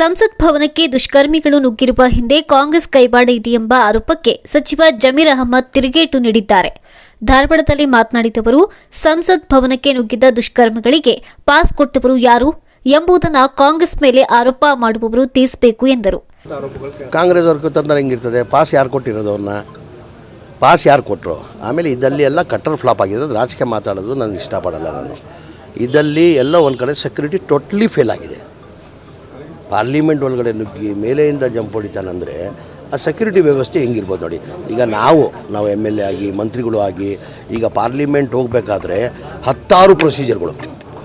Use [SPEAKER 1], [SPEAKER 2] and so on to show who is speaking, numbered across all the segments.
[SPEAKER 1] ಸಂಸತ್ ಭವನಕ್ಕೆ ದುಷ್ಕರ್ಮಿಗಳು ನುಗ್ಗಿರುವ ಹಿಂದೆ ಕಾಂಗ್ರೆಸ್ ಕೈವಾಡ ಇದೆಯೆಂಬ ಆರೋಪಕ್ಕೆ ಸಚಿವ ಜಮೀರ್ ಅಹಮದ್ ತಿರುಗೇಟು ನೀಡಿದ್ದಾರೆ. ಧಾರವಾಡದಲ್ಲಿ ಮಾತನಾಡಿದವರು, ಸಂಸತ್ ಭವನಕ್ಕೆ ನುಗ್ಗಿದ್ದ ದುಷ್ಕರ್ಮಿಗಳಿಗೆ ಪಾಸ್ ಕೊಟ್ಟವರು ಯಾರು ಎಂಬುದನ್ನು ಕಾಂಗ್ರೆಸ್ ಮೇಲೆ ಆರೋಪ ಮಾಡುವವರು ತೀರಿಸಬೇಕು ಎಂದರು.
[SPEAKER 2] ಕಾಂಗ್ರೆಸ್ ಹೆಂಗಿರ್ತದೆ? ಪಾಸ್ ಯಾರು ಕೊಟ್ಟಿರೋದು ಅವ್ರನ್ನ? ಪಾಸ್ ಯಾರು ಕೊಟ್ಟರು ಆಮೇಲೆ ಇದ್ದಲ್ಲಿ ಎಲ್ಲ ಕಟ್ಟರ್ ಫ್ಲಾಪ್ ಆಗಿದೆ. ರಾಜಕೀಯ ಮಾತಾಡೋದು ನಾನು ಇಷ್ಟಪಡಲ್ಲ ನಾನು. ಇದಲ್ಲಿ ಎಲ್ಲ ಒಂದು ಕಡೆ ಸೆಕ್ಯೂರಿಟಿ ಟೋಟ್ಲಿ ಫೇಲ್ ಆಗಿದೆ. ಪಾರ್ಲಿಮೆಂಟ್ ಒಳಗಡೆ ನುಗ್ಗಿ ಮೇಲೆಯಿಂದ ಜಂಪ್ ಹೊಡಿತಾನಂದರೆ ಆ ಸೆಕ್ಯೂರಿಟಿ ವ್ಯವಸ್ಥೆ ಹೆಂಗಿರ್ಬೋದು ನೋಡಿ. ಈಗ ನಾವು ನಾವು ಎಂ ಎಲ್ ಎ ಆಗಿ, ಮಂತ್ರಿಗಳು ಆಗಿ, ಈಗ ಪಾರ್ಲಿಮೆಂಟ್ ಹೋಗಬೇಕಾದ್ರೆ ಹತ್ತಾರು ಪ್ರೊಸೀಜರ್ಗಳು.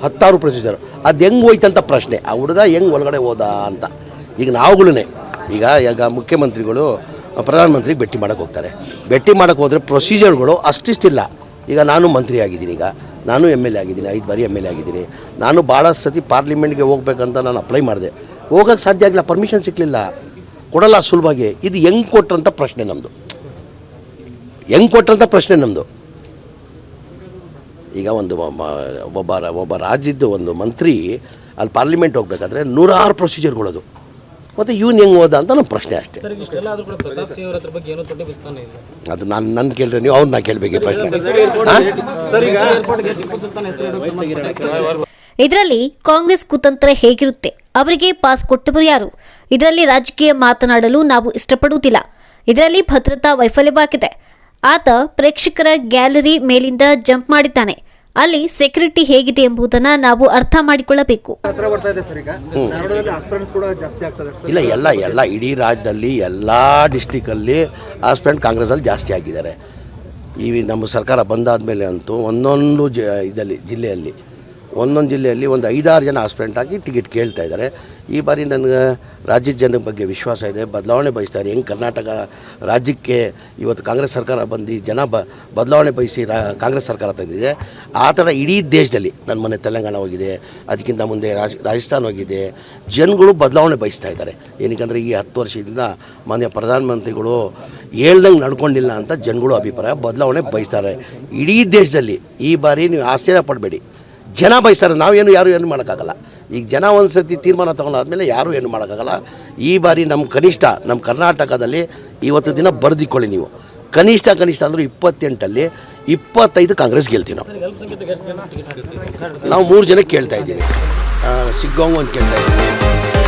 [SPEAKER 2] ಹತ್ತಾರು ಪ್ರೊಸೀಜರ್. ಅದು ಹೆಂಗೆ ಹೋಯ್ತಂತ ಪ್ರಶ್ನೆ. ಆ ಹುಡುಗ ಹೆಂಗೆ ಒಳಗಡೆ ಹೋದ ಅಂತ. ಈಗ ನಾವುಗಳೇ ಈಗ ಈಗ ಮುಖ್ಯಮಂತ್ರಿಗಳು ಪ್ರಧಾನಮಂತ್ರಿಗೆ ಭೇಟಿ ಮಾಡೋಕೆ ಹೋಗ್ತಾರೆ. ಭೇಟಿ ಮಾಡೋಕ್ಕೆ ಹೋದರೆ ಪ್ರೊಸೀಜರ್ಗಳು ಅಷ್ಟಿಷ್ಟಿಲ್ಲ. ಈಗ ನಾನು ಮಂತ್ರಿ ಆಗಿದ್ದೀನಿ ಈಗ. ನಾನು ಎಂ ಎಲ್ ಎ ಆಗಿದ್ದೀನಿ, ಐದು ಬಾರಿ ಎಂ ಎಲ್ ಎ ಆಗಿದ್ದೀನಿ. ನಾನು ಭಾಳ ಸತಿ ಪಾರ್ಲಿಮೆಂಟ್ಗೆ ಹೋಗ್ಬೇಕಂತ ನಾನು ಅಪ್ಲೈ ಮಾಡಿದೆ. ಹೋಗೋಕ್ಕೆ ಸಾಧ್ಯ ಆಗಿಲ್ಲ ಪರ್ಮಿಷನ್ ಸಿಕ್ಕಲಿಲ್ಲ ಕೊಡಲ್ಲ ಸುಲಭವಾಗಿ ಇದು ಹೆಂಗೆ ಕೊಟ್ರಂತ ಪ್ರಶ್ನೆ ನಮ್ಮದು ಹೆಂಗೆ ಕೊಟ್ರಂತ ಪ್ರಶ್ನೆ ನಮ್ಮದು ಈಗ ಒಂದು ಒಬ್ಬ ಒಬ್ಬ ರಾಜ್ಯದ ಒಂದು ಮಂತ್ರಿ ಅಲ್ಲಿ ಪಾರ್ಲಿಮೆಂಟ್ ಹೋಗ್ಬೇಕಾದ್ರೆ ನೂರಾರು ಪ್ರೊಸೀಜರ್ಗಳದು ಮತ್ತು ಇವನು ಹೆಂಗೆ ಹೋದ ಅಂತ ನಮ್ಮ ಪ್ರಶ್ನೆ ಅಷ್ಟೇ. ಅದು ನಾನು ನನ್ನ ಕೇಳಿದ್ರೆ ನೀವು ಅವ್ರನ್ನ ಕೇಳಬೇಕು ಪ್ರಶ್ನೆ.
[SPEAKER 1] ಇದರಲ್ಲಿ ಕಾಂಗ್ರೆಸ್ ಕುತಂತ್ರ ಹೇಗಿರುತ್ತೆ? ಅವರಿಗೆ ಪಾಸ್ ಕೊಟ್ಟವರು ಯಾರು ಇದರಲ್ಲಿ ರಾಜಕೀಯ ಮಾತನಾಡಲು ನಾವು ಇಷ್ಟಪಡುವುದಿಲ್ಲ. ಇದರಲ್ಲಿ ಭದ್ರತಾ ವೈಫಲ್ಯವಾಗಿದೆ. ಆತ ಪ್ರೇಕ್ಷಕರ ಗ್ಯಾಲರಿ ಮೇಲಿಂದ ಜಂಪ್ ಮಾಡಿದ್ದಾನೆ. ಅಲ್ಲಿ ಸೆಕ್ಯೂರಿಟಿ ಹೇಗಿದೆ ಎಂಬುದನ್ನು ನಾವು ಅರ್ಥ ಮಾಡಿಕೊಳ್ಳಬೇಕು.
[SPEAKER 3] ಹತ್ರ ಬರ್ತಾ ಸರ್ ಈಗ. ಧಾರವಾಡದಲ್ಲಿ ಆಸ್ಪಿರೆಂಟ್ಸ್ ಕೂಡ ಜಾಸ್ತಿ ಆಗ್ತದೆ ಸರ್.
[SPEAKER 2] ಇಲ್ಲ ಎಲ್ಲ ಎಲ್ಲ ಇಡೀ ರಾಜ್ಯದಲ್ಲಿ ಎಲ್ಲ ಡಿಸ್ಟಿಕಲ್ಲಿ ಕಾಂಗ್ರೆಸ್ ಅಲ್ಲಿ ಜಾಸ್ತಿ ಆಗಿದ್ದಾರೆ. ಈ ನಮ್ಮ ಸರ್ಕಾರ ಬಂದಾದ ಮೇಲೆ ಅಂತೂ ಒಂದೊಂದು ಜ ಇದರಲ್ಲಿ ಜಿಲ್ಲೆಯಲ್ಲಿ ಒಂದೊಂದು ಜಿಲ್ಲೆಯಲ್ಲಿ ಒಂದು ಐದಾರು ಜನ ಆಸ್ಪಿರೆಂಟ್ ಆಗಿ ಟಿಕೆಟ್ ಕೇಳ್ತಾ ಇದ್ದಾರೆ. ಈ ಬಾರಿ ನನಗೆ ರಾಜ್ಯದ ಜನರ ಬಗ್ಗೆ ವಿಶ್ವಾಸ ಇದೆ. ಬದಲಾವಣೆ ಬಯಸ್ತಾರೆ ಹೆಂಗೆ ಕರ್ನಾಟಕ ರಾಜ್ಯಕ್ಕೆ ಇವತ್ತು ಕಾಂಗ್ರೆಸ್ ಸರ್ಕಾರ ಬಂದು ಜನ ಬ, ಬದಲಾವಣೆ ಬಯಸಿ ರಾ, ಕಾಂಗ್ರೆಸ್ ಸರ್ಕಾರ ತಂದಿದೆ. ಆ ಥರ ಇಡೀ ದೇಶದಲ್ಲಿ ನನ್ನ ಮನೆ ತೆಲಂಗಾಣ ಹೋಗಿದೆ. ಅದಕ್ಕಿಂತ ಮುಂದೆ ರಾಜ್, ರಾಜಸ್ಥಾನ ಹೋಗಿದೆ. ಜನಗಳು ಬದಲಾವಣೆ ಬಯಸ್ತಾ ಇದ್ದಾರೆ. ಏನಕ್ಕಂದರೆ ಈ ಹತ್ತು ವರ್ಷದಿಂದ ಮಾನ್ಯ ಪ್ರಧಾನಮಂತ್ರಿಗಳು ಹೇಳ್ದಂಗೆ ನಡ್ಕೊಂಡಿಲ್ಲ ಅಂತ ಜನಗಳು ಅಭಿಪ್ರಾಯ. ಬದಲಾವಣೆ ಬಯಸ್ತಾರೆ. ಇಡೀ ದೇಶದಲ್ಲಿ ಈ ಬಾರಿ ನೀವು ಆಶ್ಚರ್ಯ ಪಡಬೇಡಿ. ಜನ ಬಯಸ್ತಾರೆ. ನಾವೇನು ಯಾರು ಏನು ಮಾಡೋಕ್ಕಾಗಲ್ಲ. ಈಗ ಜನ ಒಂದು ಸತಿ ತೀರ್ಮಾನ ತೊಗೊಂಡಾದ್ಮೇಲೆ ಯಾರೂ ಏನು ಮಾಡೋಕ್ಕಾಗಲ್ಲ. ಈ ಬಾರಿ ನಮ್ಮ ಕನಿಷ್ಠ ನಮ್ಮ ಕರ್ನಾಟಕದಲ್ಲಿ ಇವತ್ತು ದಿನ ಬರೆದಿಕೊಳ್ಳಿ ನೀವು. ಕನಿಷ್ಠ ಕನಿಷ್ಠ ಅಂದರೆ ಇಪ್ಪತ್ತೆಂಟಲ್ಲಿ ಇಪ್ಪತ್ತೈದು ಕಾಂಗ್ರೆಸ್ ಗೆಲ್ತೀವಿ ನಾವು. ನಾವು ಮೂರು ಜನ ಕೇಳ್ತಾ ಇದ್ದೀವಿ. ಸಿಗ್ಗೋಂಗ್ ಒಂದು ಕೇಳ್ತಾ ಇದ್ದೀವಿ.